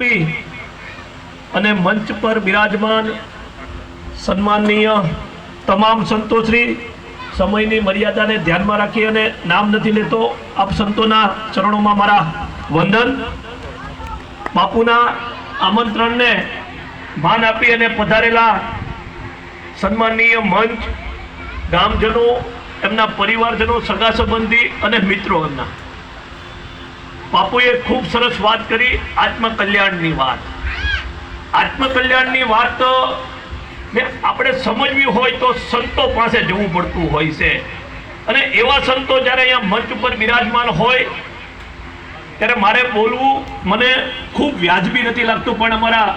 અને મંચ પર બિરાજમાન, સન્માનનીય તમામ સંતોશ્રી સમયની મર્યાદાને ધ્યાનમાં રાખી અને નામ નથી લેતો આપ સંતોના ચરણોમાં મારા વંદન. બાપુના આમંત્રણને માન આપી અને પધારેલા સન્માનનીય મંચ, ગામજનો, એમના પરિવારજનો સગા સંબંધી અને મિત્રો એમના બાપુએ ખૂબ સરસ વાત કરી, આત્મકલ્યાણની વાત. આત્મકલ્યાણની વાત આપણે સમજવી હોય તો સંતો પાસે જવું પડતું હોય છે. અને એવા સંતો જ્યારે અહીંયા મંચ ઉપર બિરાજમાન હોય, ત્યારે મારે બોલવું મને ખૂબ વ્યાજબી નથી લાગતું, પણ અમારા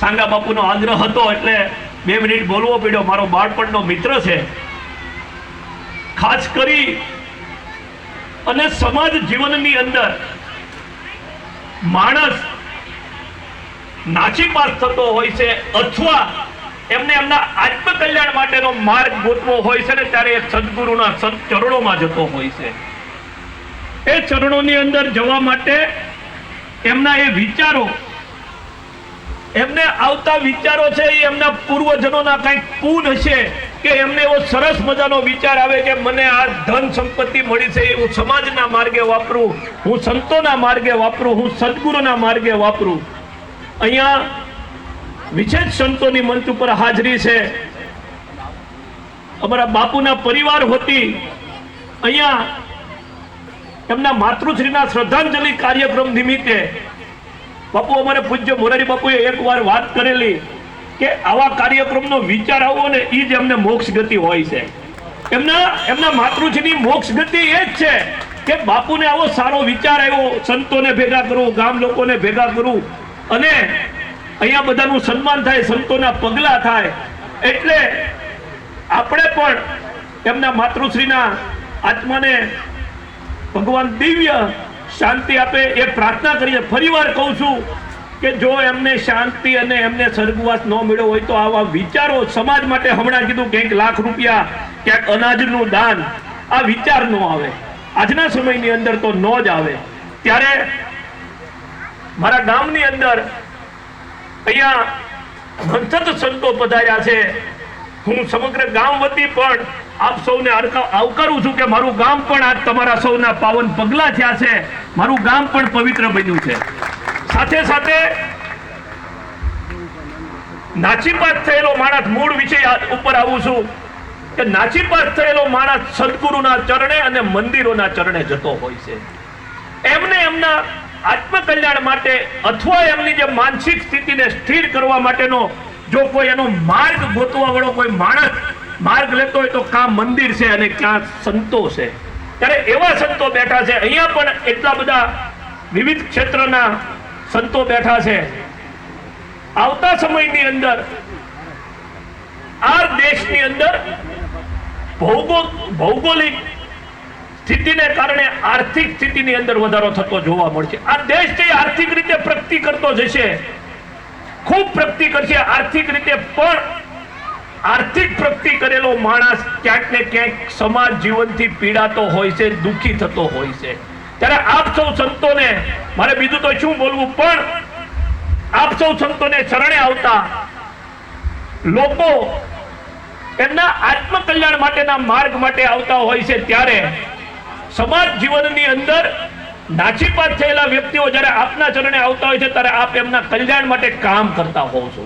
સાંગા બાપુનો આગ્રહ હતો, એટલે બે મિનિટ બોલવો પડ્યો. મારો બાળપણનો મિત્ર છે. ખાસ કરી અને સમાજ જીવનની અંદર માણસ નાસીપાસ થતો હોય છે અથવા એમને એમના આત્મકલ્યાણ માટેનો માર્ગ ગોતવો હોય છે ને ત્યારે એ સદગુરુના સદ ચરણોમાં જતો હોય છે. એ ચરણોની અંદર જવા માટે એમના એ વિચારો, એમને આવતા વિચારો છે એ એમના પૂર્વજનોના કંઈક પૂન હશે. કે એમને એવો સરસ મજાનો વિચાર આવે કે મને આ ધન સંપત્તિ મળી છે હું સમાજના માર્ગે વાપરું, હું સંતોના માર્ગે વાપરું, હું સદગુરુના માર્ગે વાપરું. અહીંયા વિશેષ સંતોની મંચ ઉપર હાજરી છે. અમારા બાપુના પરિવાર હોતી અહીંયા એમના માતૃશ્રીના શ્રદ્ધાંજલિ કાર્યક્રમ નિમિત્તે બાપુ અમારે પૂજ્ય મોરારી બાપુએ એકવાર વાત કરેલી. કે આવા કાર્યક્રમનો વિચાર આવો ને એ જ એમને મોક્ષ ગતિ હોય છે. એમના એમના માતૃશ્રીની મોક્ષ ગતિ એ જ છે કે બાપુને આવો સારો વિચાર આવ્યો, સંતોને ભેગા કરવું ગામ લોકોને ભેગા કરવું અને અહીંયા બધાનું સન્માન થાય, સંતોના પગલા થાય. એટલે આપણે પણ એમના માતૃશ્રીના આત્માને ભગવાન દિવ્ય શાંતિ આપે એ પ્રાર્થના કરીએ. ફરીવાર કહું છું કે જો એમને શાંતિ અને એમને સ્વર્ગવાસ ન મળ્યો હોય તો આવા વિચારો સમાજ માટે હમણાં કીધું ક્યાંક લાખ રૂપિયા, ક્યાંક અનાજનું દાન, આ વિચાર ન આવે. આજના સમયની અંદર તો ન જ આવે. ત્યારે મારા ગામની અંદર અહીંયા સંસદ સંતો પધાર્યા છે. હું સમગ્ર ગામ વતી પણ આપ સૌને આવકારું છું કે મારું ગામ પણ આજ તમારા સૌના પાવન પગલા થયા છે. મારું ગામ પણ પવિત્ર બન્યું છે. સાથે સાથે નાચીપાત થયેલો માણસ મૂળ વિષય ઉપર આવું છું કે નાચીપાત થયેલો માણસ સદગુરુના ચરણે અને મંદિરોના ચરણે જતો હોય છે. એમને એમના આત્મકલ્યાણ માટે અથવા એમની જે માનસિક સ્થિતિને સ્થિર કરવા માટેનો જો કોઈ એનો માર્ગ ગોતવા વાળો કોઈ માણસ માર્ગ લેતો હોય તો કાં મંદિર છે અને ક્યાં સંતો છે. ત્યારે એવા સંતો બેઠા છે. અહીંયા પણ એટલા બધા વિવિધ ક્ષેત્રના સંતો બેઠા છે. આવતા સમયની અંદર, આ દેશની અંદર ભૌગો- ભૌગોલિક સ્થિતિને કારણે આર્થિક સ્થિતિની અંદર વધારો થતો જોવા મળશે. આ દેશ જે આર્થિક રીતે પ્રગતિ કરતો જશે, ખૂબ પ્રગતિ કરશે. આર્થિક રીતે પણ આર્થિક પ્રગતિ કરેલો માણસ ક્યાંક ને ક્યાંક સમાજ જીવનથી પીડાતો હોય છે, દુઃખી થતો હોય છે. ત્યારે આપ સૌ સંતોને મારે બીજું તો શું બોલવું, પણ આપ સૌ સંતોને શરણે આવતા લોકો એમના આત્મકલ્યાણ માટેના માર્ગ માટે આવતા હોય છે ત્યારે સમાજ જીવનની અંદર નાચીપાત થયેલા વ્યક્તિઓ જ્યારે આપના ચરણે આવતા હોય છે ત્યારે આપ એમના કલ્યાણ માટે કામ કરતા હોવ છો.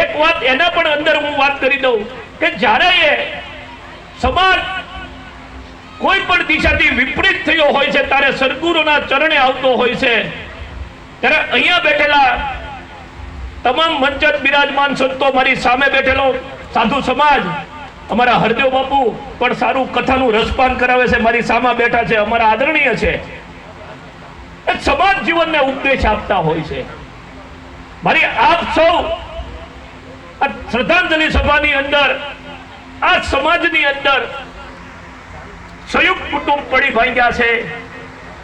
એક વાત એના પણ અંદર હું વાત કરી દઉં કે જ્યારે એ સમાજ કોઈ પણ દિશાથી વિપરીત થયો હોય છે, ત્યારે સદગુરુના ચરણે આવતો હોય છે. ત્યારે અહીંયા બેઠેલા તમામ મંચત બિરાજમાન સંતો મારી સામે બેઠેલો સાધુ સમાજ, અમારા હરદેવ બાપુ પણ સારું કથાનું રસપાન કરાવે છે, મારી સામે બેઠા છે, અમારા આદરણીય છે. સમાજ જીવનને ઉપદેશ આપતા હોય છે. મારી આપ સૌ આ શ્રદ્ધાંજલિ સભાની અંદર, આ સમાજની અંદર સંયુક્ત કુટુંબ પડી ભાંગ્યા છે.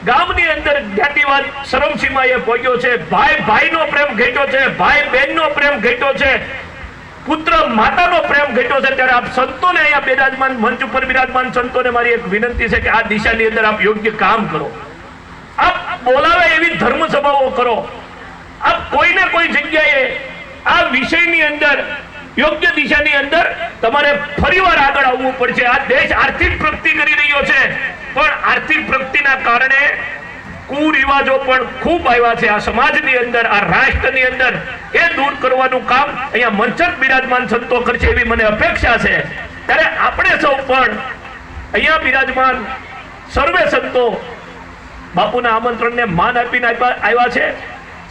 ગામની અંદર જ્ઞાતિવાદ શરમસીમાએ પહોંચ્યો છે. ભાઈ, ભાઈનો પ્રેમ ઘટ્યો છે. ભાઈ, બહેનનો પ્રેમ ઘટ્યો છે. પુત્ર, માતાનો પ્રેમ ઘટ્યો છે. ત્યારે આપ સંતોને અહીંયા બિરાજમાન મંચ ઉપર બિરાજમાન સંતોને મારી એક વિનંતી છે કે આ દિશાની અંદર આપ યોગ્ય કામ કરો. આપ બોલાવે એવી ધર્મ સભાઓ કરો. આપ કોઈ જગ્યાએ આ વિષયની અંદર યોગ્ય દિશાની અંદર તમારે ફરીવાર આગળ આવવું પડશે. આ દેશ આર્થિક પ્રગતિ કરી રહ્યો છે. પણ આર્થિક પ્રગતિના કારણે કુરિવાજો પણ ખૂબ આવ્યા છે. આ સમાજની અંદર, આ રાષ્ટ્રની અંદર એ દૂર કરવાનું કામ અહીંયા મંચક બિરાજમાન સંતો કરશે એવી મને અપેક્ષા છે. ત્યારે આપણે સૌ પણ અહીંયા બિરાજમાન સર્વે સંતો બાપુના આમંત્રણને માન આપીને આવ્યા છે.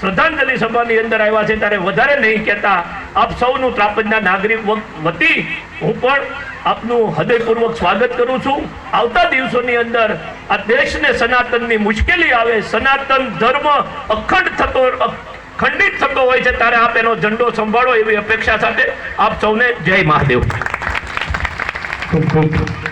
શ્રદ્ધાંજલિ સભાની અંદર આવ્યા છે. ત્યારે વધારે નહીં કહેતા આપ સૌનું ત્રાપજના નાગરિક વતી હું પણ આપનું હૃદયપૂર્વક સ્વાગત કરું છું. આવતા દિવસોની અંદર આ દેશને સનાતનની મુશ્કેલી આવે, સનાતન ધર્મ અખંડ થતો ખંડિત થતો હોય છે, ત્યારે આપ એનો ઝંડો સંભાળો એવી અપેક્ષા સાથે આપ સૌને જય મહાદેવ. ખૂબ.